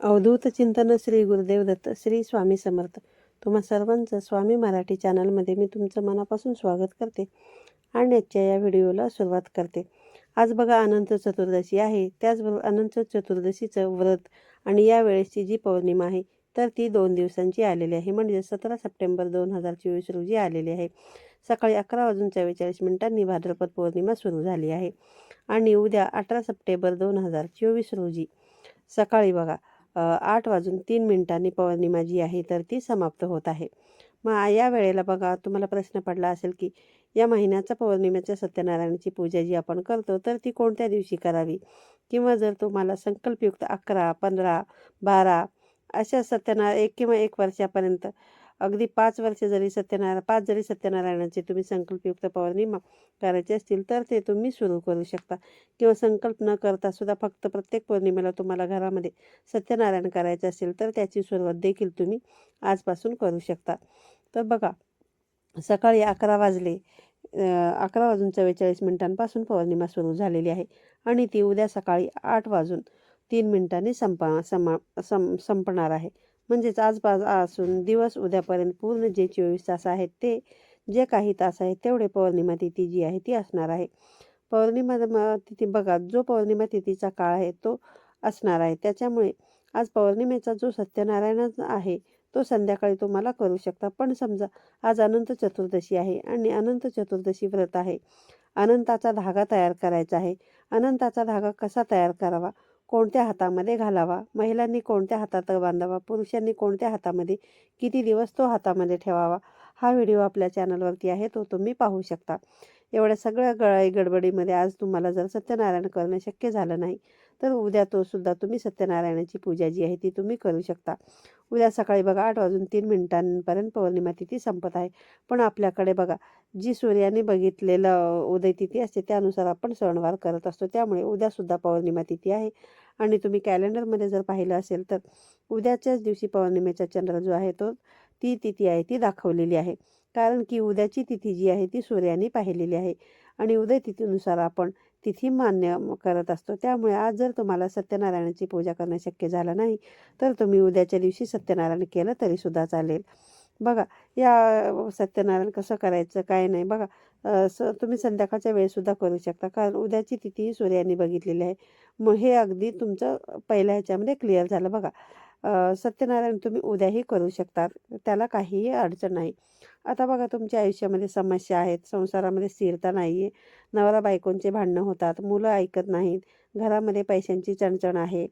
अवधूत चिंतन श्री गुरुदेव दत्त श्री स्वामी समर्थ. तुम्हा सर्वांचं स्वामी मराठी चॅनलमध्ये मी तुमचं मनापासून स्वागत करते आणि आजच्या या व्हिडिओला सुरुवात करते. आज बघा अनंत चतुर्दशी आहे. त्याचबरोबर अनंत चतुर्दशीचं व्रत आणि या वेळेसची जी पौर्णिमा आहे तर ती दोन दिवसांची आलेली आहे. म्हणजे सतरा सप्टेंबर दोन हजार चोवीस रोजी आलेली आहे. सकाळी अकरा वाजून चव्वेचाळीस मिनिटांनी भाद्रपद पौर्णिमा सुरू झाली आहे. आणि उद्या अठरा सप्टेंबर दोन हजार चोवीस रोजी सकाळी बघा आठ वाजून तीन मिनिटांनी पौर्णिमा जी आहे तर ती समाप्त होत आहे. मग या वेळेला बघा तुम्हाला प्रश्न पडला असेल की या महिन्याचा पौर्णिमेच्या सत्यनारायणाची पूजा जी आपण करतो तर ती कोणत्या दिवशी करावी? किंवा जर तुम्हाला संकल्पयुक्त अकरा पंधरा बारा अशा सत्यनारायण एक किंवा एक वर्षापर्यंत अगदी पाच वर्ष जरी सत्यनारायण पाच जरी सत्यनारायणाची तुम्ही संकल्पयुक्त पौर्णिमा करायची असतील तर ते तुम्ही सुरू करू शकता. किंवा संकल्प न करता सुद्धा फक्त प्रत्येक पौर्णिमेला तुम्हाला घरामध्ये सत्यनारायण करायचं असेल तर त्याची सुरुवात देखील तुम्ही आजपासून करू शकता. तर बघा सकाळी अकरा वाजले अकरा वाजून चव्वेचाळीस मिनिटांपासून पौर्णिमा सुरू झालेली आहे आणि ती उद्या सकाळी आठ वाजून तीन मिनिटांनी संपा समा सं संपणार आहे. म्हणजेच आजपासून दिवस उद्यापर्यंत पूर्ण जे चोवीस तास आहेत ते जे काही तास आहेत तेवढे पौर्णिमा तिथी जी आहे ती असणार आहे. पौर्णिमा तिथी बघा जो पौर्णिमा तिथीचा काळ आहे तो असणार आहे. त्याच्यामुळे आज पौर्णिमेचा जो सत्यनारायण आहे तो संध्याकाळी तुम्हाला करू शकता. पण समजा आज अनंत चतुर्दशी आहे आणि अनंत चतुर्दशी व्रत आहे. अनंताचा धागा तयार करायचा आहे. अनंताचा धागा कसा तयार करावा? कोणत्या हातामध्ये घालावा? महिलांनी कोणत्या हातात बांधावा? पुरुषांनी कोणत्या हातामध्ये किती दिवस तो हातामध्ये ठेवावा? हा व्हिडिओ आपल्या चॅनलवरती आहे तो तुम्ही पाहू शकता. एवढ्या सगळ्या गळाई गडबडीमध्ये आज तुम्हाला जर सत्यनारायण करणं शक्य झालं नाही तर उद्या तो सुद्धा तुम्ही सत्यनारायणाची पूजा जी आहे ती तुम्ही करू शकता. उद्या सकाळी बघा आठ वाजून तीन मिनिटांपर्यंत पौर्णिमा तिथी संपत आहे. पण आपल्याकडे बघा जी सूर्याने बघितलेलं उदय तिथी असते त्यानुसार आपण सणवार करत असतो. त्यामुळे उद्यासुद्धा पौर्णिमा तिथी आहे. आणि तुम्ही कॅलेंडरमध्ये जर पाहिलं असेल तर उद्याच्याच दिवशी पौर्णिमेचा चंद्र जो आहे तो ती तिथी आहे ती दाखवलेली आहे. कारण की उद्याची तिथी जी आहे ती सूर्याने पाहिलेली आहे. आणि उदय तिथीनुसार आपण तिथी मान्य करत असतो. त्यामुळे आज जर तुम्हाला सत्यनारायणाची पूजा करणं शक्य झालं नाही तर तुम्ही उद्याच्या दिवशी सत्यनारायण केलं तरीसुद्धा चालेल. बघा या सत्यनारायण कसं करायचं काय नाही बघा स तुम्ही संध्याकाळच्या वेळेसुद्धा करू शकता. कारण उद्याची तिथी सूर्याने बघितलेली आहे. मग हे अगदी तुमचं पहिल्या ह्याच्यामध्ये क्लिअर झालं. बघा सत्यनारायण तुम्ही उद्याही करू शकता त्याला काहीही अडचण नाही. आता बघा तुमच्या आयुष्यामध्ये समस्या आहेत संसारामध्ये स्थिरता नाही आहे नवरा बायकोंचे भांडणं होतात मुलं ऐकत नाहीत घरामध्ये पैशांची चणचण आहे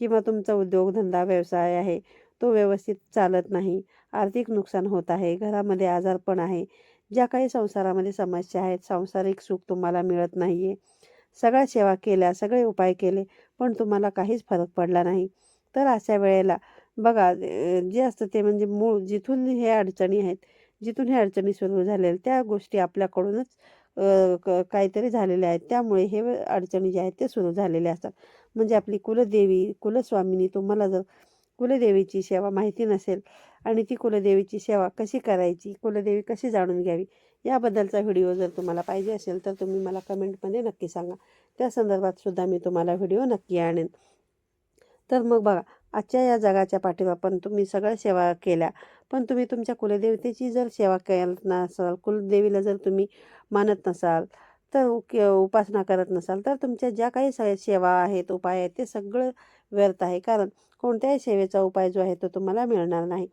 किंवा तुमचा उद्योगधंदा व्यवसाय आहे तो व्यवस्थित चालत नाही आर्थिक नुकसान होत आहे घरामध्ये आजारपण आहे ज्या काही संसारामध्ये समस्या आहेत सांसारिक सुख तुम्हाला मिळत नाही आहे सगळ्या सेवा केल्या सगळे उपाय केले पण तुम्हाला काहीच फरक पडला नाही. तर अशा वेळेला बघा जे असतं ते म्हणजे मूळ जिथून हे अडचणी आहेत जिथून हे अडचणी सुरू झालेल्या त्या गोष्टी आपल्याकडूनच क- काहीतरी झालेल्या आहेत. त्यामुळे हे अडचणी ज्या आहेत ते सुरू झालेल्या असतात. म्हणजे आपली कुलदेवी कुलस्वामिनी तुम्हाला जर कुलदेवीची सेवा माहिती नसेल आणि ती कुलदेवीची सेवा कशी करायची कुलदेवी कशी जाणून घ्यावी याबद्दलचा व्हिडिओ जर तुम्हाला पाहिजे असेल तर तुम्ही मला कमेंटमध्ये नक्की सांगा. त्या संदर्भात सुद्धा मी तुम्हाला व्हिडिओ नक्की आणेन. तर मग बघा आजच्या या जगाच्या पाठीवर पण तुम्ही सगळ्या सेवा केल्या. पण तुम्ही तुमच्या कुलदेवतेची जर सेवा करत नसाल कुलदेवीला जर तुम्ही मानत नसाल तर उपासना करत नसाल तर तुमच्या ज्या काही स- सेवा आहेत उपाय आहेत ते सगळं व्यर्थ आहे. कारण कोणत्याही सेवेचा उपाय जो आहे तो तुम्हाला मिळणार नाही.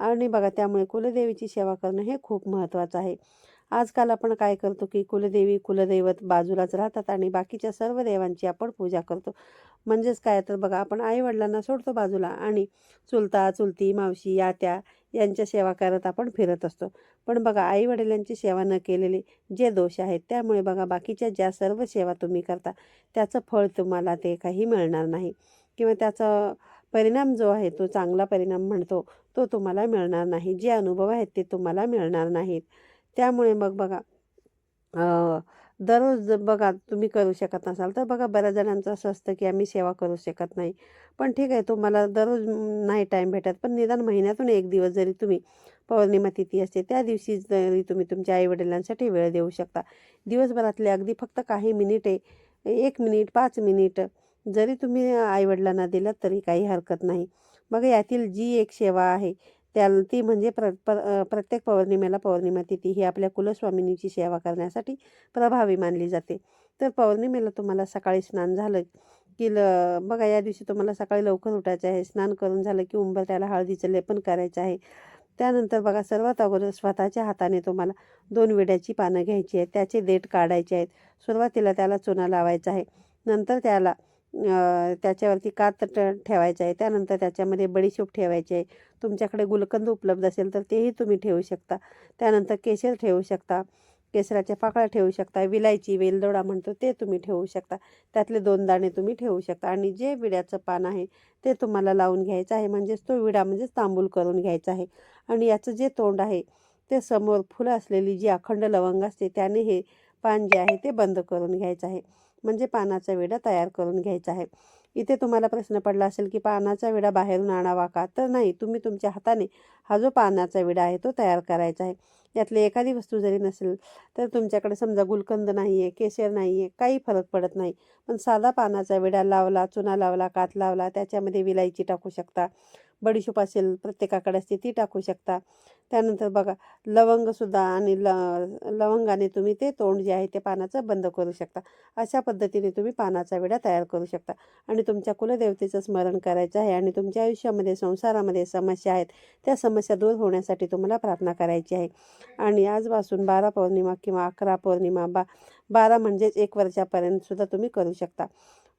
आणि बघा त्यामुळे कुलदेवीची सेवा करणं हे खूप महत्त्वाचं आहे. आजकाल आपण काय करतो की कुलदेवी कुलदैवत बाजूलाच राहतात आणि बाकीच्या सर्व देवांची आपण पूजा करतो. म्हणजेच काय? तर बघा आपण आईवडिलांना सोडतो बाजूला आणि चुलता चुलती मावशी आत्या यांच्या सेवा करत आपण फिरत असतो. पण बघा आईवडिलांची सेवा न केलेले जे दोष आहेत त्यामुळे बघा बाकीच्या ज्या सर्व सेवा तुम्ही करता त्याचं फळ तुम्हाला ते काही मिळणार नाही. किंवा त्याचा परिणाम जो आहे तो चांगला परिणाम म्हणतो तो तुम्हाला मिळणार नाही. जे अनुभव आहेत ते तुम्हाला मिळणार नाहीत. त्यामुळे मग बघा दररोज बघा तुम्ही करू शकत नसाल तर बघा बऱ्याच जणांचं असं असतं की आम्ही सेवा करू शकत नाही. पण ठीक आहे तुम्हाला दररोज नाही टाईम भेटत पण निदान महिन्यातून एक दिवस जरी तुम्ही पौर्णिमा तिथी असते त्या दिवशी जरी तुम्ही तुमच्या आईवडिलांसाठी वेळ देऊ शकता. दिवसभरातले अगदी फक्त काही मिनिटे एक मिनिट पाच मिनिट जरी तुम्ही आईवडिलांना दिलं तरी काही हरकत नाही. बघा यातील जी एक सेवा आहे त्या ती म्हणजे प्र प्र प्रत्येक पौर्णिमेला पौर्णिमा तिथी ही आपल्या कुलस्वामिनीची सेवा करण्यासाठी प्रभावी मानली जाते. तर पौर्णिमेला तुम्हाला सकाळी स्नान झालं की ल बघा या दिवशी तुम्हाला सकाळी लवकर उठायचं आहे स्नान करून झालं की उंबरट्याला हळदीचं लेपन करायचं आहे. त्यानंतर बघा सर्वात अगोदर स्वतःच्या हाताने तुम्हाला दोन विड्याची पानं घ्यायची आहेत त्याचे देठ काढायचे आहेत. सुरुवातीला त्याला चुना लावायचा आहे. नंतर त्याला त्याच्यावरती कात ट ठेवायचं आहे. त्यानंतर त्याच्यामध्ये बडीशोप ठेवायची आहे. तुमच्याकडे गुलकंद उपलब्ध असेल तर तेही तुम्ही ठेवू शकता. त्यानंतर केशर ठेवू शकता. केसराच्या पाकळ्या ठेवू शकता. विलायची वेलदोडा म्हणतो ते तुम्ही ठेवू शकता. त्यातले दोन दाणे तुम्ही ठेवू शकता. आणि जे विड्याचं पान आहे ते तुम्हाला लावून घ्यायचं आहे. म्हणजेच तो विडा म्हणजेच तांबूल करून घ्यायचा आहे. आणि याचं जे तोंड आहे ते समोर फुलं असलेली जी अखंड लवंग असते त्याने हे पान जे आहे ते बंद करून घ्यायचं आहे. म्हणजे पानाचा विडा तयार करून घ्यायचा आहे. इथे तुम्हाला प्रश्न पडला असेल की पानाचा विडा बाहेरून आणावा का? तर नाही तुम्ही तुमच्या हाताने हा जो पानाचा विडा आहे तो तयार करायचा आहे. यातली एखादी वस्तू जरी नसेल तर तुमच्याकडे समजा गुलकंद नाही आहे केशर नाही आहे काही फरक पडत नाही. पण साधा पानाचा विडा लावला चुना लावला कात लावला त्याच्यामध्ये विलायची टाकू शकता. बडीशोप असेल प्रत्येकाकडे असते ती टाकू शकता. त्यानंतर बघा लवंगसुद्धा आणि ल लवंगाने तुम्ही ते तोंड जे आहे ते पानाचं बंद करू शकता. अशा पद्धतीने तुम्ही पानाचा विडा तयार करू शकता. आणि तुमच्या कुलदेवतेचं स्मरण करायचं आहे आणि तुमच्या आयुष्यामध्ये संसारामध्ये समस्या आहेत त्या समस्या दूर होण्यासाठी तुम्हाला प्रार्थना करायची आहे. आणि आजपासून बारा पौर्णिमा किंवा अकरा पौर्णिमा बा बारा म्हणजेच एक वर्षापर्यंतसुद्धा तुम्ही करू शकता.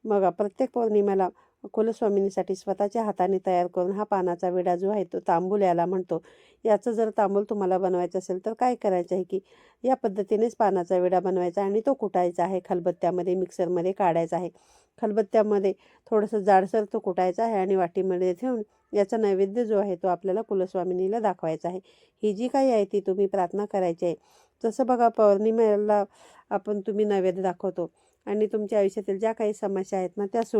मग प्रत्येक पौर्णिमेला कुलस्वामिनीसाठी स्वतःच्या हाताने तयार करून हा पानाचा विडा जो आहे तो तांबूल याला म्हणतो. याचं जर तांबूल तुम्हाला बनवायचं असेल तर काय करायचं आहे की या पद्धतीनेच पानाचा विडा बनवायचा आणि तो कुटायचा आहे. खलबत्त्यामध्ये मिक्सरमध्ये काढायचा आहे. खलबत्त्यामध्ये थोडंसं जाडसर तो कुटायचा आहे आणि वाटीमध्ये ठेवून याचा नैवेद्य जो आहे तो आपल्याला कुलस्वामिनीला दाखवायचा आहे. ही जी काही आहे ती तुम्ही प्रार्थना करायची आहे. जसं बघा पौर्णिमेला आपण तुम्ही नैवेद्य दाखवतो. आणि तुमच्या आयुष्यातील ज्या काही समस्या आहेत ना त्या सु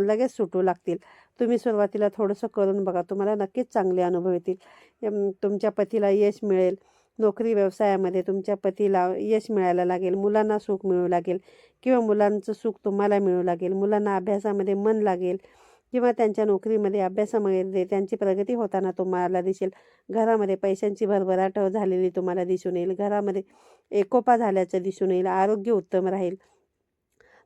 लगेच सुटू लागतील. तुम्ही सुरुवातीला थोडंसं करून बघा तुम्हाला नक्कीच चांगले अनुभव येतील. तुमच्या पतीला यश मिळेल. नोकरी व्यवसायामध्ये तुमच्या पतीला यश मिळायला लागेल. मुलांना सुख मिळू लागेल. किंवा मुलांचं सुख तुम्हाला मिळू लागेल. मुलांना अभ्यासामध्ये मन लागेल. किंवा त्यांच्या नोकरीमध्ये अभ्यासामध्ये त्यांची प्रगती होताना तुम्हाला दिसेल. घरामध्ये पैशांची भरभराट झालेली तुम्हाला दिसून येईल. घरामध्ये एकोपा झाल्याचं दिसून येईल. आरोग्य उत्तम राहील.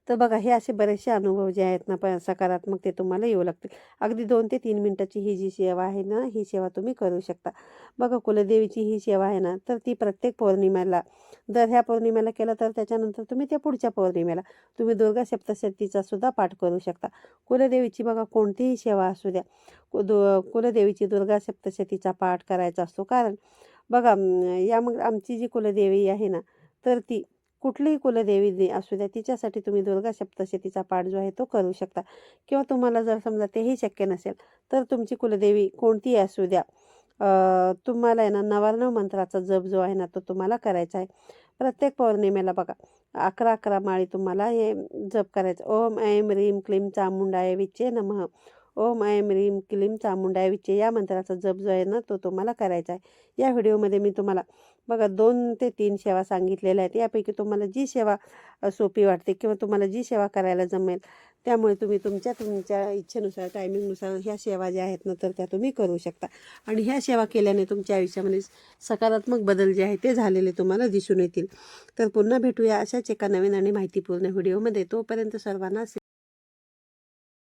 तर बघा हे असे बरेचसे अनुभव जे आहेत ना प सकारात्मक ते तुम्हाला येऊ लागतील. अगदी दोन ते तीन मिनटाची ही जी सेवा आहे ना ही सेवा तुम्ही करू शकता. बघा कुलदेवीची ही सेवा आहे ना तर ती प्रत्येक पौर्णिमेला दर ह्या पौर्णिमेला केलं तर त्याच्यानंतर तुम्ही त्या पुढच्या पौर्णिमेला तुम्ही दुर्गा सप्तशतीचा सुद्धा पाठ करू शकता. कुलदेवीची बघा कोणतीही सेवा असू द्या. कु दु कुलदेवीची दुर्गा सप्तशतीचा पाठ करायचा असतो. कारण बघा या मग आमची जी कुलदेवी आहे ना तर ती कुठलीही कुलदेवी दे असू द्या तिच्यासाठी तुम्ही दुर्गा सप्तशतीचा पाठ जो आहे तो करू शकता. किंवा तुम्हाला जर समजा तेही शक्य नसेल तर तुमची कुलदेवी कोणतीही असू द्या. तुम्हाला आहे ना नवार्णव मंत्राचा जप जो आहे ना तो तुम्हाला करायचा आहे. प्रत्येक पौर्णिमेला बघा अकरा अकरा माळी तुम्हाला हे जप करायचं. ओम ऐम रीम क्लीम चामुंडाय विचे नमः. ओम ऐम रीम क्लीम चामुंडाय विचे या मंत्राचा जप जो आहे ना तो तुम्हाला करायचा आहे. या व्हिडिओमध्ये मी तुम्हाला बघा दोन ते तीन सेवा सांगितलेल्या आहेत. यापैकी तुम्हाला जी सेवा सोपी वाटते किंवा तुम्हाला जी सेवा करायला जमेल त्यामुळे तुम्ही तुमच्या तुमच्या इच्छेनुसार टायमिंगनुसार ह्या सेवा ज्या आहेत ना तर त्या तुम्ही करू शकता. आणि ह्या सेवा केल्याने तुमच्या आयुष्यामध्ये सकारात्मक बदल जे आहे ते झालेले तुम्हाला दिसून येतील. तर पुन्हा भेटूया अशाच एका नवीन आणि माहितीपूर्ण व्हिडिओमध्ये. तोपर्यंत सर्वांना